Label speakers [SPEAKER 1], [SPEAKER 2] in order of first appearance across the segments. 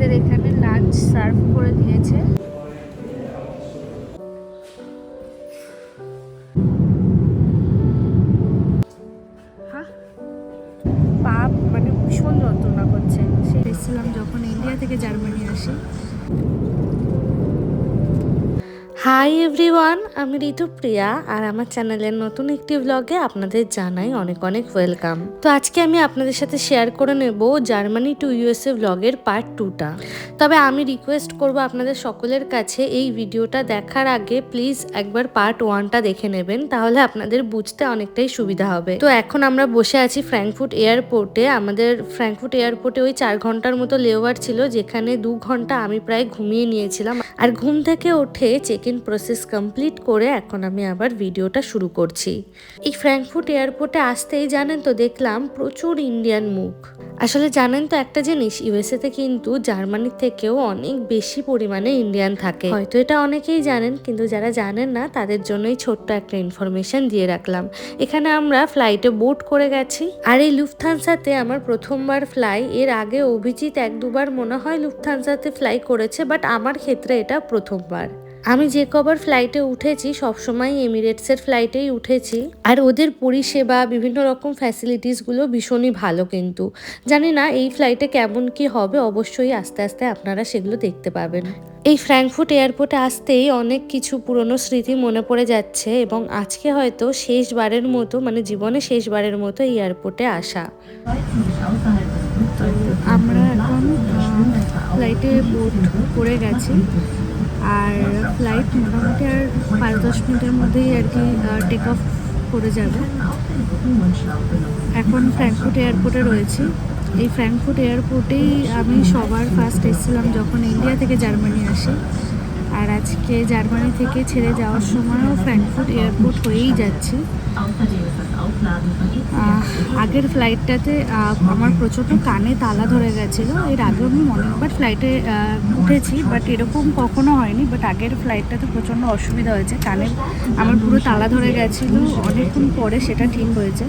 [SPEAKER 1] আমাদের এখানে lunch serve করে দিয়েছে। হাই এভরিওয়ান আমি ঋতুপ্রিয়া আর আমার চ্যানেলের নতুন একটি ব্লগে আপনাদের জানাই অনেক অনেক ওয়েলকাম তো আজকে আমি আপনাদের সাথে শেয়ার করে নেব জার্মানি টু ইউএসএ ব্লগের পার্ট টুটা তবে আমি রিকোয়েস্ট করব আপনাদের সকলের কাছে এই ভিডিওটা দেখার আগে প্লিজ একবার পার্ট ওয়ানটা দেখে নেবেন, তাহলে আপনাদের বুঝতে অনেকটাই সুবিধা হবে। তো এখন আমরা বসে আছি ফ্র্যাঙ্কফুট এয়ারপোর্টে আমাদের ফ্র্যাঙ্কফুট এয়ারপোর্টে ওই চার ঘণ্টার মতো লেওয়ার ছিল, যেখানে দু ঘণ্টা আমি প্রায় ঘুমিয়ে নিয়েছিলাম। আর ঘুম থেকে উঠে চেক ইন প্রসেস কমপ্লিট করে এখন আমি আবার ভিডিওটা শুরু করছি। এই ফ্র্যাঙ্কফুট এয়ারপোর্টে আসতেই জানেন তো দেখলাম প্রচুর ইন্ডিয়ান মুখ। আসলে জানেন তো একটা জিনিস ইউএসএতে কিন্তু জার্মানির থেকেও অনেক বেশি পরিমাণে ইন্ডিয়ান থাকে। হয়তো এটা অনেকেই জানেন, কিন্তু যারা জানেন না, তাদের জন্যই ছোট্ট একটা ইনফরমেশন দিয়ে রাখলাম। এখানে আমরা ফ্লাইটে বোট করে গেছি। আর এই লুফথানসাতে আমার প্রথমবার ফ্লাই এর আগে অভিজিৎ এক দুবার মনে হয় লুফথানসাতে ফ্লাই করেছে বাট আমার ক্ষেত্রে এটা প্রথমবার। আমি যে কবার ফ্লাইটে উঠেছি, সবসময় এমিরেটসের ফ্লাইটেই উঠেছি। আর ওদের পরিষেবা, বিভিন্ন রকম ফ্যাসিলিটিসগুলো ভীষণই ভালো কিন্তু। জানি না এই ফ্লাইটে কেমন কি হবে, অবশ্যই আস্তে আস্তে আপনারা সেগুলো দেখতে পাবেন। এই ফ্র্যাঙ্কফুট এয়ারপোর্টে আসতেই অনেক কিছু পুরনো স্মৃতি মনে পড়ে যাচ্ছে এবং আজকে হয়তো শেষবারের মতো মানে জীবনে শেষবারের মতো এই এয়ারপোর্টে আসা। আমরা এখন ফ্লাইটে বোট করে গেছি। আর ফ্লাইট মোটামুটি আর পাঁচ দশ মিনিটের মধ্যেই আর কি টেক অফ করে যাবে। এখন ফ্র্যাঙ্কফুট এয়ারপোর্টে রয়েছি। এই ফ্র্যাঙ্কফুট এয়ারপোর্টেই আমি সবার ফার্স্ট এসেছিলাম যখন ইন্ডিয়া থেকে জার্মানি আসি। আর আজকে জার্মানি থেকে ছেড়ে যাওয়ার সময়ও ফ্র্যাঙ্কফুট এয়ারপোর্ট হয়েই যাচ্ছি। আগের ফ্লাইটটাতে আমার প্রচণ্ড কানে তালা ধরে গেছিল। এর আগেও আমি অনেকবার ফ্লাইটে উঠেছি, বাট এরকম কখনো হয়নি। বাট আগের ফ্লাইটটাতে প্রচণ্ড অসুবিধা হয়েছে। কানে আমার পুরো তালা ধরে গেছিল। অনেকক্ষণ পরে সেটা ঠিক হয়েছে।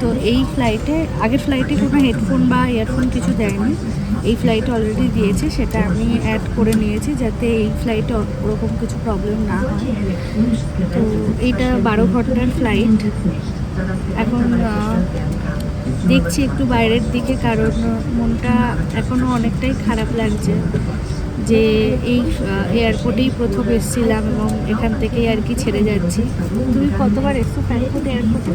[SPEAKER 1] তো এই ফ্লাইটে, আগের ফ্লাইটে কোনো হেডফোন বা ইয়ারফোন কিছু দেয়নি। এই ফ্লাইট অলরেডি দিয়েছে, সেটা আমি অ্যাড করে নিয়েছি যাতে এই ফ্লাইটে ওরকম কিছু প্রবলেম না হয়। তো এইটা বারো ঘণ্টার ফ্লাইট এখন দেখছি একটু বাইরের দিকে, কারণ মনটা এখনও অনেকটাই খারাপ লাগছে যে এই এয়ারপোর্টেই প্রথম এসেছিলাম এবং এখান থেকেই আর কি ছেড়ে যাচ্ছি। তুমি কতবার এসছো ফ্র্যাঙ্কফুট এয়ারপোর্টে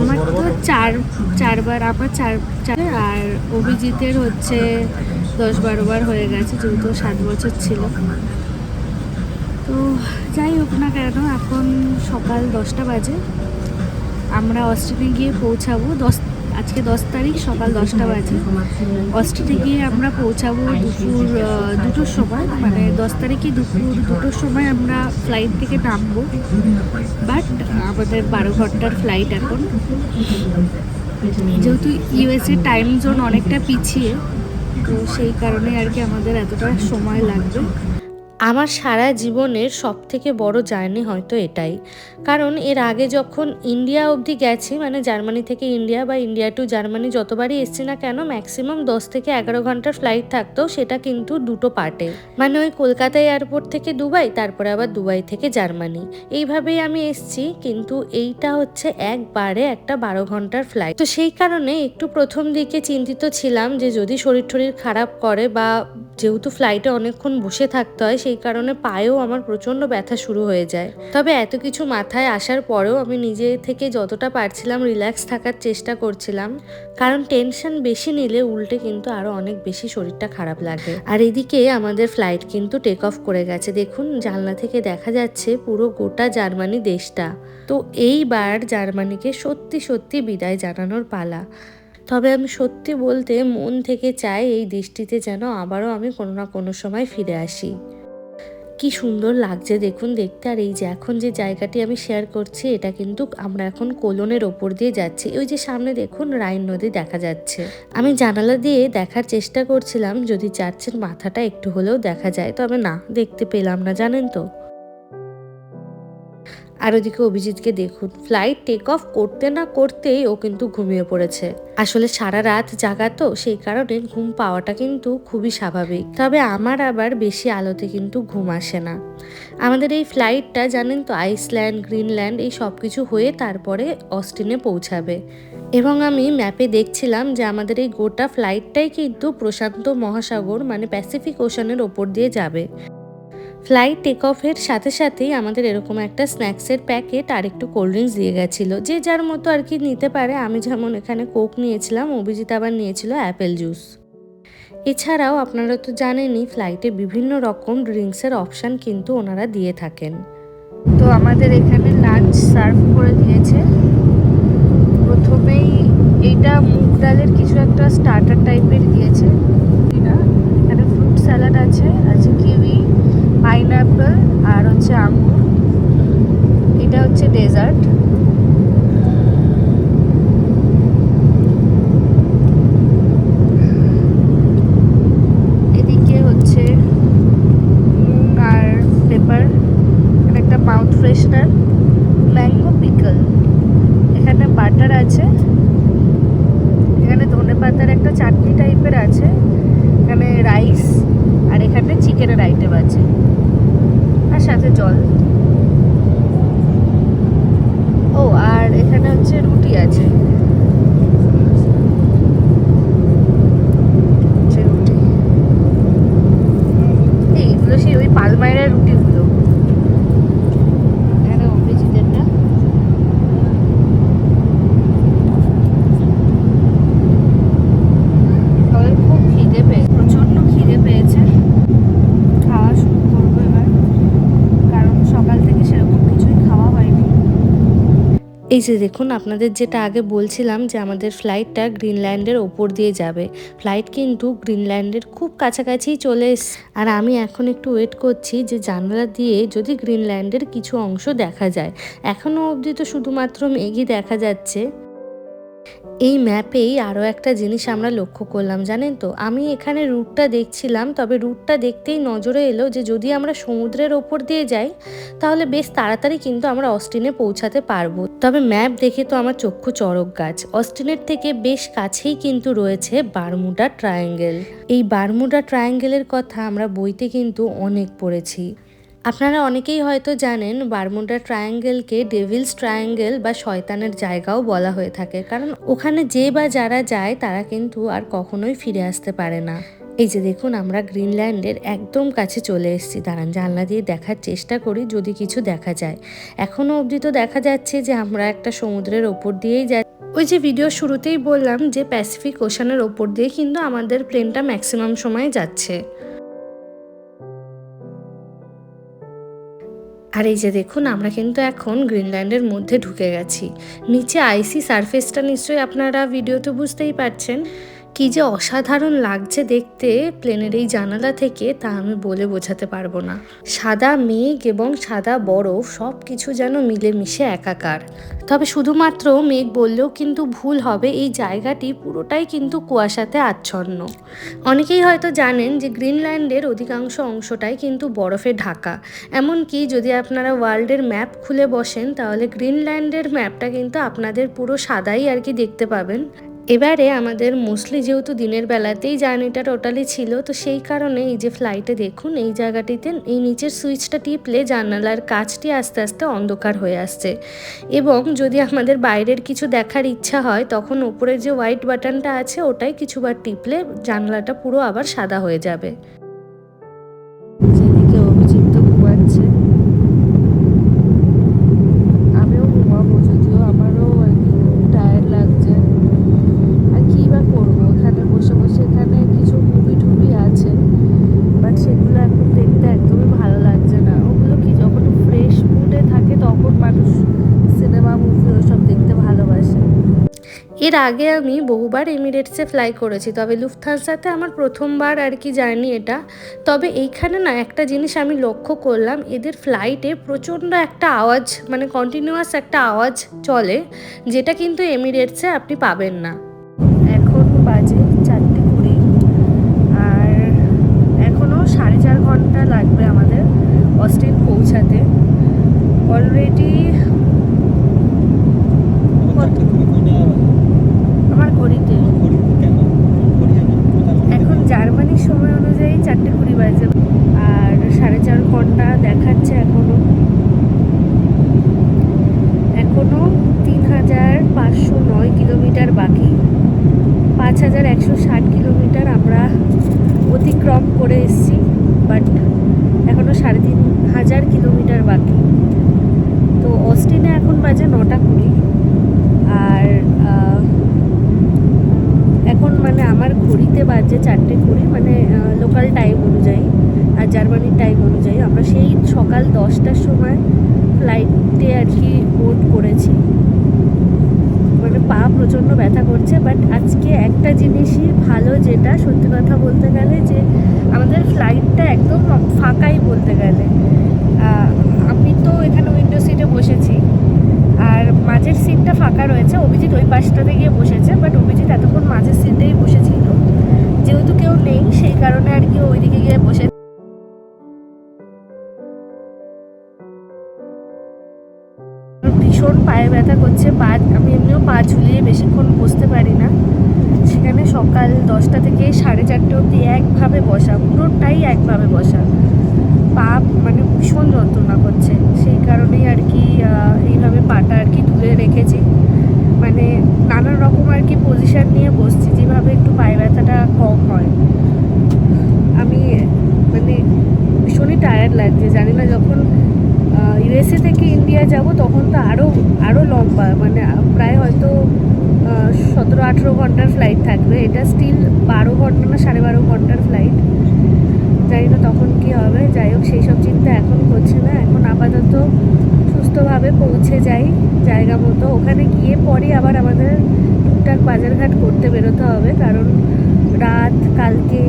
[SPEAKER 1] আমার তো চার, চারবার, আমার চার চার, আর অভিজিতের হচ্ছে দশ বারো বার হয়ে গেছে, যেহেতু সাত বছর ছিল। তো যাই হোক না কেন, এখন সকাল দশটা বাজে। আমরা অস্ট্রেলিয়া গিয়ে পৌঁছাবো। দশ আজকে দশ তারিখ, সকাল দশটা বাজে। অস্টিনে গিয়ে আমরা পৌঁছাবো দুপুর দুটোর সময়। মানে দশ তারিখে দুপুর, দুটোর সময় আমরা ফ্লাইট থেকে নামবো। বাট আমাদের বারো ঘণ্টার ফ্লাইট এখন। যেহেতু ইউএসএ টাইম জোন অনেকটা পিছিয়ে, তো সেই কারণে আর কি আমাদের এতটা সময় লাগবে। আমার সারা জীবনের সব থেকে বড় জার্নি হয়তো এটাই। কারণ এর আগে যখন ইন্ডিয়া অবধি গেছি মানে জার্মানি থেকে ইন্ডিয়া বা ইন্ডিয়া টু জার্মানি যতবারই এসছি না কেন, ম্যাক্সিমাম দশ থেকে এগারো ঘণ্টার ফ্লাইট থাকতো, সেটা কিন্তু দুটো পার্টে। মানে ওই কলকাতা এয়ারপোর্ট থেকে দুবাই, তারপরে আবার দুবাই থেকে জার্মানি। এইভাবেই আমি এসছি, কিন্তু এইটা হচ্ছে একবারে একটা বারো ঘণ্টার ফ্লাইট। তো সেই কারণে একটু প্রথম দিকে চিন্তিত ছিলাম যে যদি শরীর টরীর খারাপ করে বা যেহেতু ফ্লাইটে অনেকক্ষণ বসে থাকতে হয়, সেই কারণে পায়েও আমার প্রচণ্ড ব্যথা শুরু হয়ে যায়। তবে এত কিছু মাথায় আসার পরেও আমি নিজে থেকে যতটা পারছিলাম রিল্যাক্স থাকার চেষ্টা করছিলাম। কারণ টেনশন বেশি নিলে উল্টে কিন্তু আরও অনেক বেশি শরীরটা খারাপ লাগে। আর এদিকে আমাদের ফ্লাইট কিন্তু টেক অফ করে গেছে। দেখুন, জানলা থেকে দেখা যাচ্ছে পুরো গোটা জার্মানি দেশটা। তো এইবার জার্মানিকে সত্যি সত্যি বিদায় জানানোর পালা। তবে আমি সত্যি বলতে মন থেকে চাই এই দৃষ্টিতে যেন আবারও আমি কোনো না কোনো সময় ফিরে আসি। কি সুন্দর লাগছে দেখুন দেখতে। আর এই যে এখন যে জায়গাটি আমি শেয়ার করছি, এটা কিন্তু আমরা এখন কোলনের ওপর দিয়ে যাচ্ছি। ওই যে সামনে দেখুন রাইন নদী দেখা যাচ্ছে। আমি জানালা দিয়ে দেখার চেষ্টা করছিলাম, যদি চার্চের মাথাটা একটু হলেও দেখা যায়। তবে না, দেখতে পেলাম না, জানেন তো? আর ওদিকে অভিজিৎকে দেখুন ফ্লাইট টেক অফ করতে না করতেই ও কিন্তু ঘুমিয়ে পড়েছে। আসলে সারা রাত জাগা তো সেই কারণে ঘুম পাওয়াটা কিন্তু খুবই স্বাভাবিক। তবে আমার আবার বেশি আলোতে কিন্তু ঘুম আসে না। আমাদের এই ফ্লাইটটা জানেন তো আইসল্যান্ড গ্রিনল্যান্ড এই সব কিছু হয়ে তারপরে অস্টিনে পৌঁছাবে। এবং আমি ম্যাপে দেখছিলাম যে আমাদের এই গোটা ফ্লাইটটাই কিন্তু প্রশান্ত মহাসাগর মানে প্যাসিফিক ওশানের ওপর দিয়ে যাবে। ফ্লাইট টেক অফের সাথে সাথেই আমাদের এরকম একটা স্ন্যাক্সের প্যাকেট আর একটু কোল্ড ড্রিঙ্কস দিয়ে গেছিল। যে যার মতো আর কি নিতে পারে, আমি যেমন এখানে কোক নিয়েছিলাম, অভিজিৎ আবার নিয়েছিল অ্যাপেল জুস এছাড়াও আপনারা তো জানেনই ফ্লাইটে বিভিন্ন রকম ড্রিঙ্কসের অপশান কিন্তু ওনারা দিয়ে থাকেন। তো আমাদের এখানে লাঞ্চ সার্ভ করে দিয়েছে। প্রথমেই এইটা মুগ ডালের কিছু একটা স্টার্টার টাইপের দিয়েছে। এখানে ফ্রুট স্যালাড আছে আছে কিউই পাইনঅ্যাপেল আর হচ্ছে আঙুর এটা হচ্ছে ডেজার্ট এদিকে হচ্ছে নুন আর পেপার এখানে একটা মাউথ ফ্রেশনার ম্যাঙ্গো পিকল এখানে বাটার আছে এখানে ধনে পাতার একটা চাটনি টাইপের আছে এখানে রাইস আর এখানে চিকেনের আইটেম আছে আর সাথে জল ও আর এখানে হচ্ছে রুটি আছে হচ্ছে রুটি এইগুলো সেই ওই পালমাইরের রুটিগুলো এখানে অভিজিতেরটা সবাই খুব খিদে পেয়ে প্রচণ্ড খিদে পেয়েছে খাওয়া শুরু করব এবার কারণ সকাল থেকে সেরকম কিছুই খাওয়া হয়নি এই যে দেখুন, আপনাদের যেটা আগে বলছিলাম যে আমাদের ফ্লাইটটা গ্রিনল্যান্ডের ওপর দিয়ে যাবে। ফ্লাইট কিন্তু গ্রিনল্যান্ডের খুব কাছাকাছি চলে আর আমি এখন একটু ওয়েট করছি যে জানলা দিয়ে যদি গ্রিনল্যান্ডের কিছু অংশ দেখা যায়। এখনও অবধি তো শুধুমাত্র মেঘই দেখা যাচ্ছে। এই ম্যাপেই আরও একটা জিনিস আমরা লক্ষ্য করলাম, জানেন তো? আমি এখানে রুটটা দেখছিলাম, তবে রুটটা দেখতেই নজরে এলো যে যদি আমরা সমুদ্রের ওপর দিয়ে যাই, তাহলে বেশ তাড়াতাড়ি কিন্তু আমরা অস্টিনে পৌঁছাতে পারব। তবে ম্যাপ দেখে তো আমার চক্ষু চড়ক গাছ। অস্টিনের থেকে বেশ কাছেই কিন্তু রয়েছে বারমুডা ট্রায়াঙ্গেল। এই বারমুডা ট্রায়াঙ্গেলের কথা আমরা বইতে কিন্তু অনেক পড়েছি। আপনারা অনেকেই হয়তো জানেন বারমুডা ট্রায়াঙ্গেলকে ডেভিলস ট্রায়াঙ্গেল বা শয়তানের জায়গাও বলা হয়ে থাকে। কারণ ওখানে যে বা যারা যায়, তারা কিন্তু আর কখনোই ফিরে আসতে পারে না। এই যে দেখুন, আমরা গ্রিনল্যান্ডের একদম কাছে চলে এসেছি। দাঁড়ান, জানলা দিয়ে দেখার চেষ্টা করি যদি কিছু দেখা যায়। এখনও অবধি তো দেখা যাচ্ছে যে আমরা একটা সমুদ্রের ওপর দিয়েই যাই ওই যে ভিডিও শুরুতেই বললাম যে প্যাসিফিক ওশানের ওপর দিয়ে কিন্তু আমাদের প্লেনটা ম্যাক্সিমাম সময় যাচ্ছে। আর এই যে দেখুন, আমরা কিন্তু এখন গ্রিনল্যান্ডের মধ্যে ঢুকে গেছি। নিচে আইসি সারফেসটা নিশ্চয়ই আপনারা ভিডিওতে বুঝতেই পারছেন। কি যে অসাধারণ লাগছে দেখতে প্লেনের এই জানালা থেকে তা আমি বলে বোঝাতে পারব না। সাদা মেঘ এবং সাদা বরফ সব কিছু যেন মিলেমিশে একাকার। তবে শুধুমাত্র মেঘ বললেও কিন্তু ভুল হবে, এই জায়গাটি পুরোটাই কিন্তু কুয়াশাতে আচ্ছন্ন। অনেকেই হয়তো জানেন যে গ্রিনল্যান্ডের অধিকাংশ অংশটাই কিন্তু বরফে ঢাকা। এমনকি যদি আপনারা ওয়ার্ল্ডের ম্যাপ খুলে বসেন, তাহলে গ্রিনল্যান্ডের ম্যাপটা কিন্তু আপনাদের পুরো সাদাই আর কি দেখতে পাবেন। এবারে আমাদের মোস্টলি যেহেতু দিনের বেলাতেই জার্নিটা টোটালি ছিল, তো সেই কারণে এই যে ফ্লাইটে দেখুন, এই জায়গাটিতে এই নিচের সুইচটা টিপলে জানালার কাজটি আস্তে আস্তে অন্ধকার হয়ে আসছে। এবং যদি আমাদের বাইরের কিছু দেখার ইচ্ছা হয়, তখন ওপরের যে হোয়াইট বাটনটা আছে, ওটাই কিছুবার টিপলে জানলাটা পুরো আবার সাদা হয়ে যাবে যেদিকে অভিজিৎ তো ঘুমাচ্ছে আমিও ঘুমাবো যদিও আমারও আর কি টায়ার্ড লাগছে আর কী বা করব এখানে বসে বসে এখানে কিছু মুভি টুভি আছে বাট সেগুলো এখন দেখতে একদমই ভালো লাগছে না ওগুলো কি যখন ফ্রেশ মুডে থাকে তখন মানুষ সিনেমা মুভি ওসব দেখতে ভালোবাসে এর আগে আমি বহুবার এমিরেটসে ফ্লাই করেছি, তবে লুফথানসাতে আমার প্রথমবার আর কি জার্নি এটা। তবে এইখানে না একটা জিনিস আমি লক্ষ্য করলাম, এদের ফ্লাইটে প্রচণ্ড একটা আওয়াজ মানে কন্টিনিউয়াস একটা আওয়াজ চলে, যেটা কিন্তু এমিরেটসে আপনি পাবেন না। এখন বাজে চারটে কুড়ি, আর এখনও সাড়ে চার ঘণ্টা লাগবে আমাদের অস্টিন পৌঁছাতে। অলরেডি
[SPEAKER 2] চারটে কুড়ি কোনে
[SPEAKER 1] আমার ঘড়িতে
[SPEAKER 2] ঘড়ি কেন ঘড়ি জানো কোথায় ঘড়ি
[SPEAKER 1] এখন জার্মানির সময় অনুযায়ী চারটে কুড়ি বাজে আর সাড়ে চার ঘণ্টা দেখাচ্ছে এখনও এখনও তিন হাজার পাঁচশো নয় কিলোমিটার বাকি পাঁচ হাজার একশো ষাট কিলোমিটার আমরা অতিক্রম করে এসেছি বাট এখনও সাড়ে তিন হাজার কিলোমিটার বাকি তো অস্টিনে এখন বাজে নটা কুড়ি আর আহ, এখন মানে আমার ঘড়িতে বাজে চারটে কুড়ি মানে লোকাল টাইম অনুযায়ী আর জার্মানির টাইম অনুযায়ী আমরা সেই সকাল দশটার সময় ফ্লাইটে আর কি বোট করেছি। মানে পা প্রচণ্ড ব্যথা করছে বাট আজকে একটা জিনিসই ভালো যেটা সত্যি কথা বলতে গেলে যে আমাদের ফ্লাইটটা একদম ফাঁকাই বলতে গেলে। আমি তো এখানে উইন্ডো সিটে বসেছি আর মাঝের সিটটা ফাঁকা রয়েছে। অভিজিৎ ওই পাশটাতে গিয়ে বসেছে বাট অভিজিৎ এতক্ষণ মাঝের সিটেই বসেছিল। যেহেতু কেউ নেই, সেই কারণে আর কি ওইদিকে গিয়ে বসে ভীষণ পায়ে ব্যথা করছে, পা, আমি এমনিও পা ঝুলিয়ে বেশিক্ষণ বসতে পারি না। সেখানে সকাল দশটা থেকে সাড়ে চারটে অবধি একভাবে বসা, পুরোটাই একভাবে বসা। পা মানে ভীষণ যন্ত্রণা করছে, সেই কারণেই আর কি এইভাবে পাটা আর কি তুলে রেখেছি। মানে নানান রকম আর কি পজিশন নিয়ে বসছি যেভাবে একটু কম হয়। আমি মানে ভীষণই টায়ার্ড লাগছে। জানি না যখন ইউএসএ থেকে ইন্ডিয়া যাব তখন তো আরও আরও লম্বা। মানে প্রায় হয়তো সতেরো, আঠেরো ঘণ্টার ফ্লাইট থাকবে। এটা স্টিল বারো ঘণ্টা না সাড়ে বারো ঘণ্টার ফ্লাইট জানি না তখন কি হবে। যাই হোক, সেই সব চিন্তা এখন করছি না। এখন আপাতত সুস্থভাবে পৌঁছে যাই জায়গা মতো। ওখানে গিয়ে পরে আবার আমাদের টুকটাক বাজারঘাট করতে বেরোতে হবে। কারণ রাত, কালকে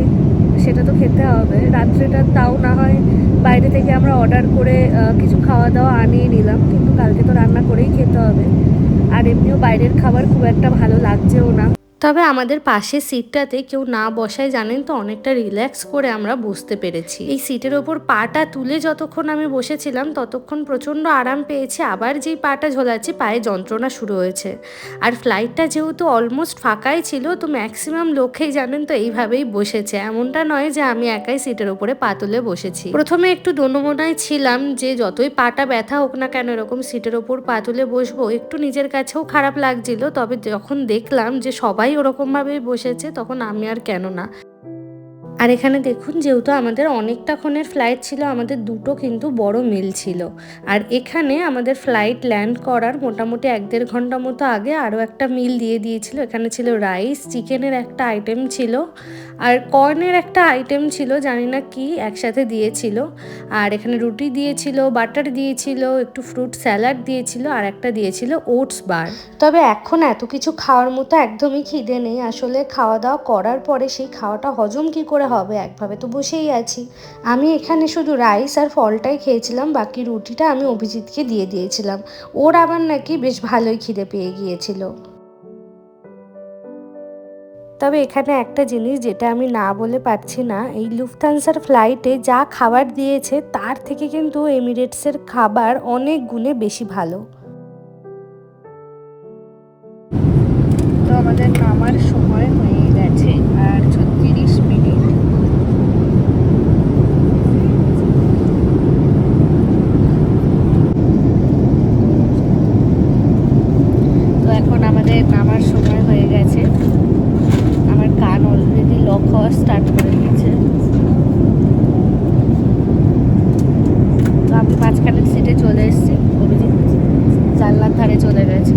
[SPEAKER 1] সেটা তো খেতে হবে। রাত্রেটা তাও না হয় বাইরে থেকে আমরা অর্ডার করে কিছু খাওয়া দাওয়া আনিয়ে নিলাম, কিন্তু কালকে তো রান্না করেই খেতে হবে। আর এমনিও বাইরের খাবার খুব একটা ভালো লাগছেও না। তবে আমাদের পাশের সিটটাতে কেউ না বসায় জানেন তো, অনেকটা রিল্যাক্স করে আমরা বসতে পেরেছি। এই সিটের ওপর পাটা তুলে যতক্ষণ আমি বসেছিলাম, ততক্ষণ প্রচণ্ড আরাম পেয়েছি। আবার যেই পাটা ঝোলাচ্ছি, পায়ে যন্ত্রণা শুরু হয়েছে। আর ফ্লাইটটা যেহেতু অলমোস্ট ফাঁকাই ছিল, তো ম্যাক্সিমাম লোকেই জানেন তো, এইভাবেই বসেছে। এমনটা নয় যে আমি একাই সিটের ওপরে পা তুলে বসেছি। প্রথমে একটু দোনমোনায় ছিলাম যে, যতই পাটা ব্যথা হোক না কেন, এরকম সিটের ওপর পা তুলে বসবো, একটু নিজের কাছেও খারাপ লাগছিল। তবে যখন দেখলাম যে সবাই ওরকমভাবেই বসেছে তখন আমি আর কেন না আর এখানে দেখুন, যেহেতু আমাদের অনেকটাক্ষণের ফ্লাইট ছিল, আমাদের দুটো কিন্তু বড় মিল ছিল। আর এখানে আমাদের ফ্লাইট ল্যান্ড করার মোটামুটি এক দেড় ঘণ্টা মতো আগে আরও একটা মিল দিয়ে দিয়েছিল। এখানে ছিল রাইস চিকেনের একটা আইটেম ছিল। আর কর্নের একটা আইটেম ছিল, জানি না কি, একসাথে দিয়েছিল। আর এখানে রুটি দিয়েছিল বাটার দিয়েছিল, একটু ফ্রুট স্যালাড দিয়েছিল, আর একটা দিয়েছিল ওটস বার তবে এখন এত কিছু খাওয়ার মতো একদমই খিদে নেই। আসলে খাওয়া দাওয়া করার পরে সেই খাওয়াটা হজম কি করে হবে, একভাবে তো বসেই আছি। আমি এখানে শুধু রাইস আর ফলটাই খেয়েছিলাম, বাকি রুটিটা আমি অভিজিৎকে দিয়ে দিয়েছিলাম। ওর আবার নাকি বেশ ভালোই খিদে পেয়ে গিয়েছিল। তবে এখানে একটা জিনিস যেটা আমি না বলে পারছি না, এই লুফথানসার ফ্লাইটে যা খাবার দিয়েছে, তার থেকে কিন্তু এমিরেটসের খাবার অনেক গুণে বেশি ভালো। তো আমাদের নামার সময় হয়ে গেছে, আর ছত্রিশ মিনিট তো এখন আমাদের নামার সময় হয়ে গেছে আমার কান অলরেডি লক হওয়া স্টার্ট করে দিয়েছে তো আমি মাঝখানের সিটে চলে এসেছি অভিজিৎ জানলার ধারে চলে গেছে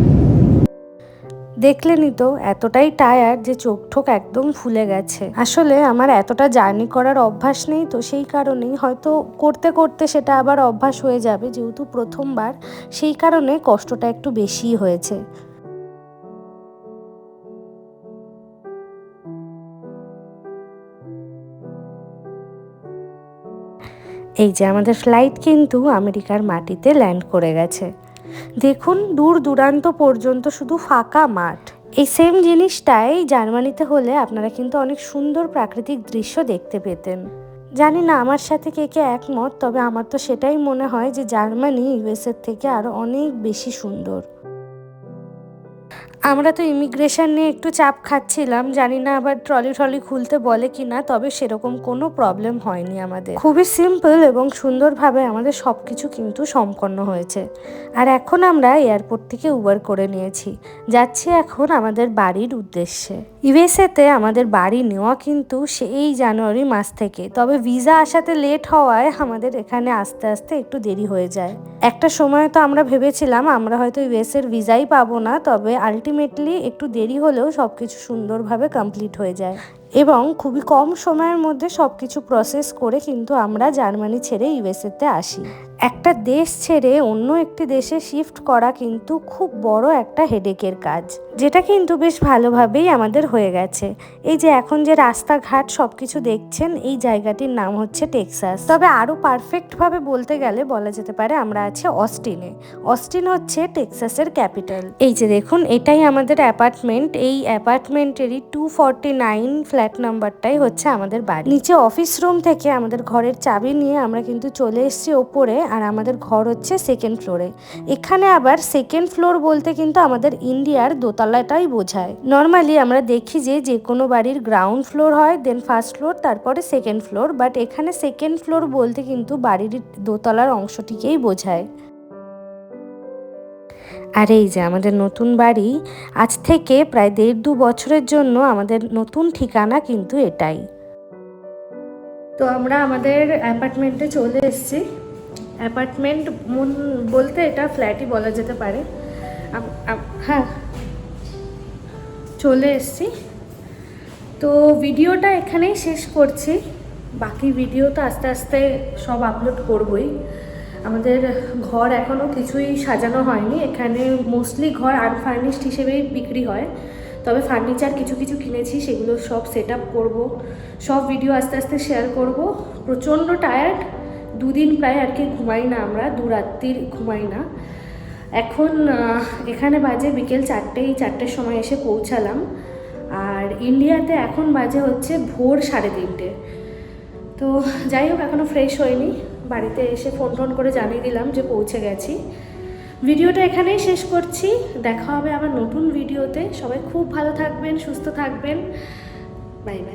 [SPEAKER 1] দেখলেনই তো, এতটাই টায়ার যে চোখ ঠোক একদম ফুলে গেছে। আসলে আমার এতটা জার্নি করার অভ্যাস নেই তো, সেই কারণেই হয়তো করতে করতে সেটা আবার অভ্যাস হয়ে যাবে, যেহেতু প্রথমবার, সেই কারণে কষ্টটা একটু বেশিই হয়েছে। এই যে আমাদের ফ্লাইট কিন্তু আমেরিকার মাটিতে ল্যান্ড করে গেছে। দেখুন, দূর দূরান্ত পর্যন্ত শুধু ফাঁকা মাঠ। এই সেম জিনিসটাই জার্মানিতে হলে আপনারা কিন্তু অনেক সুন্দর প্রাকৃতিক দৃশ্য দেখতে পেতেন। জানি না, আমার সাথে কে কে একমত, তবে আমার তো সেটাই মনে হয় যে জার্মানি ইউএসএর থেকে আরও অনেক বেশি সুন্দর। আমরা তো ইমিগ্রেশন নিয়ে একটু চাপ খাচ্ছিলাম, জানি না আবার ট্রলি ট্রলি খুলতে বলে কি না তবে সেরকম কোনো প্রবলেম হয়নি আমাদের। খুবই সিম্পল এবং সুন্দরভাবে আমাদের সব কিছু কিন্তু সম্পন্ন হয়েছে। আর এখন আমরা এয়ারপোর্ট থেকে উবার করে নিয়েছি। যাচ্ছি এখন আমাদের বাড়ির উদ্দেশ্যে। ইউএসএতে আমাদের বাড়ি নেওয়া কিন্তু সেই জানুয়ারি মাস থেকে, তবে ভিসা আসাতে লেট হওয়ায় আমাদের এখানে আস্তে আস্তে একটু দেরি হয়ে যায়। একটা সময় তো আমরা ভেবেছিলাম, আমরা হয়তো ইউএসএর ভিসাই পাবো না, তবে আলটিমেটলি একটু দেরি হলেও সব কিছু সুন্দরভাবে কমপ্লিট হয়ে যায়। এবং খুবই কম সময়ের মধ্যে সব কিছু প্রসেস করে কিন্তু আমরা জার্মানি ছেড়ে ইউএসএতে আসি। একটা দেশ ছেড়ে অন্য একটি দেশে শিফট করা কিন্তু খুব বড় একটা হেডেকের কাজ। যেটা কিন্তু বেশ ভালোভাবেই আমাদের হয়ে গেছে। এই যে এখন যে রাস্তাঘাট সব কিছু দেখছেন, এই জায়গাটির নাম হচ্ছে টেক্সাস। তবে আরও পারফেক্টভাবে বলতে গেলে বলা যেতে পারে আমরা আছি অস্টিনে। অস্টিন হচ্ছে টেক্সাসের ক্যাপিটাল। এই যে দেখুন, এটাই আমাদের অ্যাপার্টমেন্ট। এই অ্যাপার্টমেন্টেরই টু ফর্টি নাইন ফ্ল্যাট নাম্বারটাই হচ্ছে আমাদের বাড়ি। নিচে অফিস রুম থেকে আমাদের ঘরের চাবি নিয়ে আমরা কিন্তু চলে এসেছি ওপরে, আর আমাদের ঘর হচ্ছে সেকেন্ড ফ্লোরে এখানে আবার সেকেন্ড ফ্লোর বলতে কিন্তু আমাদের ইন্ডিয়ার দোতলাটাই বোঝায়। নর্মালি আমরা দেখি যে যে কোনো বাড়ির গ্রাউন্ড ফ্লোর হয় দেন ফার্স্ট ফ্লোর তারপরে সেকেন্ড ফ্লোর বাট এখানে সেকেন্ড ফ্লোর বলতে কিন্তু বাড়ির দোতলার অংশটিকেই বোঝায়। আর এই যে আমাদের নতুন বাড়ি, আজ থেকে প্রায় দেড় দু বছরের জন্য আমাদের নতুন ঠিকানা কিন্তু এটাই। তো আমরা আমাদের অ্যাপার্টমেন্টে চলে এসেছি। অ্যাপার্টমেন্ট মন বলতে এটা ফ্ল্যাটই বলা যেতে পারে। হ্যাঁ চলে এসেছি। তো ভিডিওটা এখানেই শেষ করছি। বাকি ভিডিও তো আস্তে আস্তে সব আপলোড করবই। আমাদের ঘর এখনও কিছুই সাজানো হয়নি। এখানে মোস্টলি ঘর আনফার্নিশড হিসেবেই বিক্রি হয়। তবে ফার্নিচার কিছু কিছু কিনেছি, সেগুলো সব সেট আপ করব। সব ভিডিও আস্তে আস্তে শেয়ার করব। প্রচণ্ড টায়ার্ড দুদিন প্রায় আর কি ঘুমাই না আমরা দু রাত্রির ঘুমাই না। এখন এখানে বাজে বিকেল চারটেই, চারটের সময় এসে পৌঁছালাম। আর ইন্ডিয়াতে এখন বাজে হচ্ছে ভোর সাড়ে তিনটে। তো যাই হোক এখনও ফ্রেশ হয়নি। বাড়িতে এসে ফোন টোন করে জানিয়ে দিলাম যে পৌঁছে গেছি। ভিডিওটা এখানেই শেষ করছি। দেখা হবে আমার নতুন ভিডিওতে। সবাই খুব ভালো থাকবেন, সুস্থ থাকবেন। Bye bye.